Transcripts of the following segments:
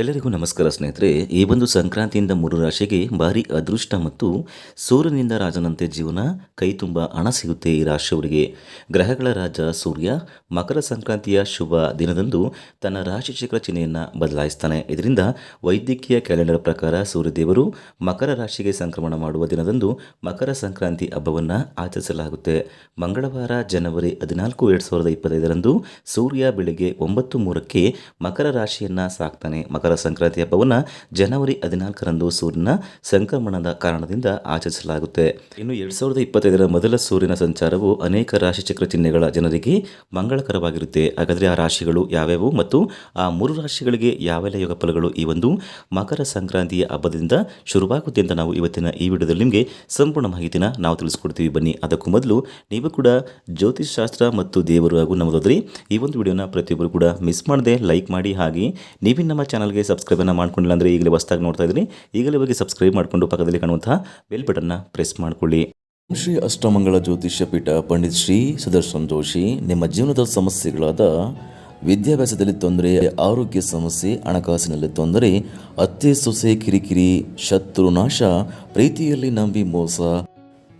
ಎಲ್ಲರಿಗೂ ನಮಸ್ಕಾರ ಸ್ನೇಹಿತರೆ, ಈ ಒಂದು ಸಂಕ್ರಾಂತಿಯಿಂದ ಮೂರು ರಾಶಿಗೆ ಭಾರಿ ಅದೃಷ್ಟ ಮತ್ತು ಸೂರ್ಯನಿಂದ ರಾಜನಂತೆ ಜೀವನ, ಕೈ ತುಂಬ ಹಣ ಸಿಗುತ್ತೆ ಈ ರಾಶಿಯವರಿಗೆ. ಗ್ರಹಗಳ ರಾಜ ಸೂರ್ಯ, ಮಕರ ಸಂಕ್ರಾಂತಿಯ ಶುಭ ದಿನದಂದು ತನ್ನ ರಾಶಿ ಚಕ್ರ ಚಿಹ್ನೆಯನ್ನು ಬದಲಾಯಿಸ್ತಾನೆ. ಇದರಿಂದ ವೈದ್ಯಕೀಯ ಕ್ಯಾಲೆಂಡರ್ ಪ್ರಕಾರ ಸೂರ್ಯದೇವರು ಮಕರ ರಾಶಿಗೆ ಸಂಕ್ರಮಣ ಮಾಡುವ ದಿನದಂದು ಮಕರ ಸಂಕ್ರಾಂತಿ ಹಬ್ಬವನ್ನು ಆಚರಿಸಲಾಗುತ್ತೆ. ಮಂಗಳವಾರ ಜನವರಿ ಹದಿನಾಲ್ಕು, ಎರಡು ಸಾವಿರದ ಇಪ್ಪತ್ತೈದರಂದು ಸೂರ್ಯ ಬೆಳಗ್ಗೆ ಒಂಬತ್ತು ಮೂರಕ್ಕೆ ಮಕರ ರಾಶಿಯನ್ನು ಸಾಕ್ತಾನೆ. ಮಕರ ಸಂಕ್ರಾಂತಿ ಹಬ್ಬವನ್ನು ಜನವರಿ ಹದಿನಾಲ್ಕರಂದು ಸೂರ್ಯನ ಸಂಕ್ರಮಣದ ಕಾರಣದಿಂದ ಆಚರಿಸಲಾಗುತ್ತೆ. ಇನ್ನು ಎರಡು ಸಾವಿರದ ಇಪ್ಪತ್ತೈದರ ಮೊದಲ ಸೂರ್ಯನ ಸಂಚಾರವು ಅನೇಕ ರಾಶಿಚಕ್ರ ಚಿಹ್ನೆಗಳ ಜನರಿಗೆ ಮಂಗಳಕರವಾಗಿರುತ್ತೆ. ಹಾಗಾದರೆ ಆ ರಾಶಿಗಳು ಯಾವ್ಯಾವು ಮತ್ತು ಆ ಮೂರು ರಾಶಿಗಳಿಗೆ ಯಾವೆಲ್ಲ ಯೋಗ ಫಲಗಳು ಈ ಒಂದು ಮಕರ ಸಂಕ್ರಾಂತಿಯ ಹಬ್ಬದಿಂದ ಶುರುವಾಗುತ್ತೆ ಅಂತ ನಾವು ಇವತ್ತಿನ ಈ ವಿಡಿಯೋದಲ್ಲಿ ನಿಮಗೆ ಸಂಪೂರ್ಣ ಮಾಹಿತಿನ ನಾವು ತಿಳಿಸ್ಕೊಡ್ತೀವಿ. ಬನ್ನಿ, ಅದಕ್ಕೂ ಮೊದಲು ನೀವು ಕೂಡ ಜ್ಯೋತಿಷ್ ಶಾಸ್ತ್ರ ಮತ್ತು ದೇವರು ಹಾಗೂ ನಮ್ಮದೋದ್ರಿ ಈ ಒಂದು ವಿಡಿಯೋನ ಪ್ರತಿಯೊಬ್ಬರು ಕೂಡ ಮಿಸ್ ಮಾಡದೆ ಲೈಕ್ ಮಾಡಿ ಹಾಗೆ ನೀವು ನಮ್ಮ ಚಾನಲ್ಗೆ ಸಬ್ಸ್ಕ್ರೈಬನ್ನು ಮಾಡ್ಕೊಂಡಿಲ್ಲ ಅಂದರೆ ಈಗಲೇ ಹೊಸ್ದಾಗಿ ನೋಡ್ತಾ ಇದ್ದೀನಿ ಈಗಲೇ ಹೋಗಿ ಸಬ್ಸ್ಕ್ರೈಬ್ ಮಾಡಿಕೊಂಡು ಪಕ್ಕದಲ್ಲಿ ಕಾಣುವಂತಹ ಬೆಲ್ ಬಟನ್ನ ಪ್ರೆಸ್ ಮಾಡಿಕೊಳ್ಳಿ. ಶ್ರೀ ಅಷ್ಟಮಂಗಳ ಜ್ಯೋತಿಷ್ಯ ಪೀಠ ಪಂಡಿತ್ ಶ್ರೀ ಸುದರ್ಶನ್ ಜೋಶಿ, ನಿಮ್ಮ ಜೀವನದ ಸಮಸ್ಯೆಗಳಾದ ವಿದ್ಯಾಭ್ಯಾಸದಲ್ಲಿ ತೊಂದರೆ, ಆರೋಗ್ಯ ಸಮಸ್ಯೆ, ಹಣಕಾಸಿನಲ್ಲಿ ತೊಂದರೆ, ಅತ್ತೆ ಸೊಸೆ ಕಿರಿಕಿರಿ, ಶತ್ರು ನಾಶ, ಪ್ರೀತಿಯಲ್ಲಿ ನಂಬಿ ಮೋಸ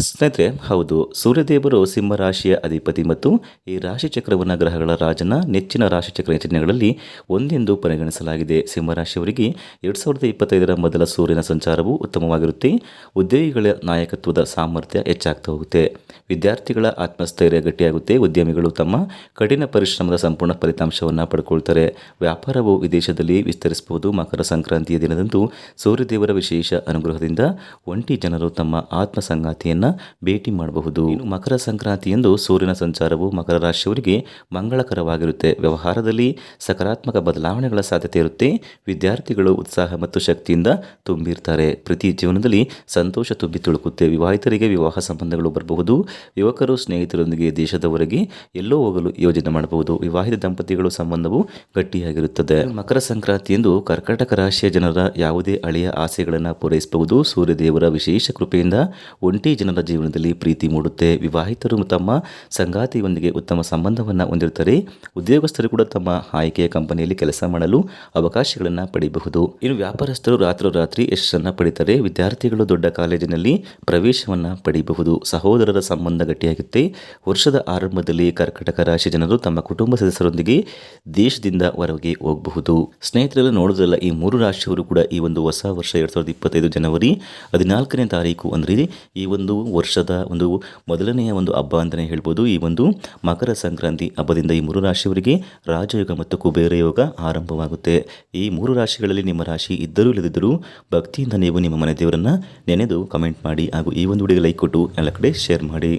ಸ್ನೇಹಿತರೆ, ಹೌದು. ಸೂರ್ಯದೇವರು ಸಿಂಹ ರಾಶಿಯ ಅಧಿಪತಿ ಮತ್ತು ಈ ರಾಶಿ ಚಕ್ರವನ್ನು ಗ್ರಹಗಳ ರಾಜನ ನೆಚ್ಚಿನ ರಾಶಿ ಚಕ್ರ ಚಿಹ್ನೆಗಳಲ್ಲಿ ಒಂದೆಂದು ಪರಿಗಣಿಸಲಾಗಿದೆ. ಸಿಂಹರಾಶಿಯವರಿಗೆ ಎರಡು ಸಾವಿರದ ಇಪ್ಪತ್ತೈದರ ಮೊದಲ ಸೂರ್ಯನ ಸಂಚಾರವು ಉತ್ತಮವಾಗಿರುತ್ತೆ. ಉದ್ಯೋಗಿಗಳ ನಾಯಕತ್ವದ ಸಾಮರ್ಥ್ಯ ಹೆಚ್ಚಾಗ್ತಾ ಹೋಗುತ್ತೆ. ವಿದ್ಯಾರ್ಥಿಗಳ ಆತ್ಮಸ್ಥೈರ್ಯ ಗಟ್ಟಿಯಾಗುತ್ತೆ. ಉದ್ಯಮಿಗಳು ತಮ್ಮ ಕಠಿಣ ಪರಿಶ್ರಮದ ಸಂಪೂರ್ಣ ಫಲಿತಾಂಶವನ್ನು ಪಡ್ಕೊಳ್ತಾರೆ. ವ್ಯಾಪಾರವು ವಿದೇಶದಲ್ಲಿ ವಿಸ್ತರಿಸಬಹುದು. ಮಕರ ಸಂಕ್ರಾಂತಿಯ ದಿನದಂದು ಸೂರ್ಯದೇವರ ವಿಶೇಷ ಅನುಗ್ರಹದಿಂದ ಒಂಟಿ ಜನರು ತಮ್ಮ ಆತ್ಮ ಭೇಟಿ ಮಾಡಬಹುದು. ಮಕರ ಸಂಕ್ರಾಂತಿಯಂದು ಸೂರ್ಯನ ಸಂಚಾರವು ಮಕರ ರಾಶಿಯವರಿಗೆ ಮಂಗಳಕರವಾಗಿರುತ್ತೆ. ವ್ಯವಹಾರದಲ್ಲಿ ಸಕಾರಾತ್ಮಕ ಬದಲಾವಣೆಗಳ ಸಾಧ್ಯತೆ ಇರುತ್ತೆ. ವಿದ್ಯಾರ್ಥಿಗಳು ಉತ್ಸಾಹ ಮತ್ತು ಶಕ್ತಿಯಿಂದ ತುಂಬಿರ್ತಾರೆ. ಪ್ರತಿ ಜೀವನದಲ್ಲಿ ಸಂತೋಷ ತುಂಬಿ ತುಳುಕುತ್ತೆ. ವಿವಾಹಿತರಿಗೆ ವಿವಾಹ ಸಂಬಂಧಗಳು ಬರಬಹುದು. ಯುವಕರು ಸ್ನೇಹಿತರೊಂದಿಗೆ ದೇಶದವರೆಗೆ ಎಲ್ಲೋ ಹೋಗಲು ಯೋಜನೆ ಮಾಡಬಹುದು. ವಿವಾಹಿತ ದಂಪತಿಗಳು ಸಂಬಂಧವು ಗಟ್ಟಿಯಾಗಿರುತ್ತದೆ. ಮಕರ ಸಂಕ್ರಾಂತಿಯಂದು ಕರ್ಕಾಟಕ ರಾಶಿಯ ಜನರ ಯಾವುದೇ ಹಳೆಯ ಆಸೆಗಳನ್ನು ಪೂರೈಸಬಹುದು. ಸೂರ್ಯದೇವರ ವಿಶೇಷ ಕೃಪೆಯಿಂದ ಒಂಟಿ ಜನರ ಜೀವನದಲ್ಲಿ ಪ್ರೀತಿ ಮೂಡುತ್ತೆ. ವಿವಾಹಿತರು ತಮ್ಮ ಸಂಗಾತಿಯೊಂದಿಗೆ ಉತ್ತಮ ಸಂಬಂಧವನ್ನು ಹೊಂದಿರುತ್ತಾರೆ. ಉದ್ಯೋಗಸ್ಥರು ಕೂಡ ತಮ್ಮ ಆಯ್ಕೆಯ ಕಂಪನಿಯಲ್ಲಿ ಕೆಲಸ ಮಾಡಲು ಅವಕಾಶಗಳನ್ನು ಪಡೆಯಬಹುದು ಇನ್ನು ವ್ಯಾಪಾರಸ್ಥರು ರಾತ್ರೋರಾತ್ರಿ ಯಶಸ್ಸನ್ನು ಪಡಿತಾರೆ. ವಿದ್ಯಾರ್ಥಿಗಳು ದೊಡ್ಡ ಕಾಲೇಜಿನಲ್ಲಿ ಪ್ರವೇಶವನ್ನು ಪಡೆಯಬಹುದು ಸಹೋದರರ ಸಂಬಂಧ ಗಟ್ಟಿಯಾಗುತ್ತೆ. ವರ್ಷದ ಆರಂಭದಲ್ಲಿ ಕರ್ಕಟಕ ರಾಶಿ ಜನರು ತಮ್ಮ ಕುಟುಂಬ ಸದಸ್ಯರೊಂದಿಗೆ ದೇಶದಿಂದ ಹೊರಗೆ ಹೋಗಬಹುದು. ಸ್ನೇಹಿತರೆಲ್ಲ ನೋಡೋದ್ರಲ್ಲ, ಈ ಮೂರು ರಾಶಿಯವರು ಕೂಡ ಈ ಒಂದು ಹೊಸ ವರ್ಷ ಎರಡು ಸಾವಿರದ ಇಪ್ಪತ್ತೈದು ಜನವರಿ ಹದಿನಾಲ್ಕನೇ ತಾರೀಕು ಅಂದರೆ ಈ ಒಂದು ವರ್ಷದ ಒಂದು ಮೊದಲನೆಯ ಒಂದು ಹಬ್ಬ ಅಂತಲೇ ಹೇಳ್ಬೋದು. ಈ ಒಂದು ಮಕರ ಸಂಕ್ರಾಂತಿ ಹಬ್ಬದಿಂದ ಈ ಮೂರು ರಾಶಿಯವರಿಗೆ ರಾಜಯೋಗ ಮತ್ತು ಕುಬೇರ ಯೋಗ ಆರಂಭವಾಗುತ್ತೆ. ಈ ಮೂರು ರಾಶಿಗಳಲ್ಲಿ ನಿಮ್ಮ ರಾಶಿ ಇದ್ದರೂ ಇಲ್ಲದಿದ್ದರೂ ಭಕ್ತಿಯಿಂದ ನೀವು ನಿಮ್ಮ ಮನೆ ದೇವರನ್ನು ನೆನೆದು ಕಮೆಂಟ್ ಮಾಡಿ ಹಾಗೂ ಈ ಒಂದು ವಿಡಿಯೋಗೆ ಲೈಕ್ ಕೊಟ್ಟು ಎಲ್ಲ ಕಡೆ ಶೇರ್ ಮಾಡಿ.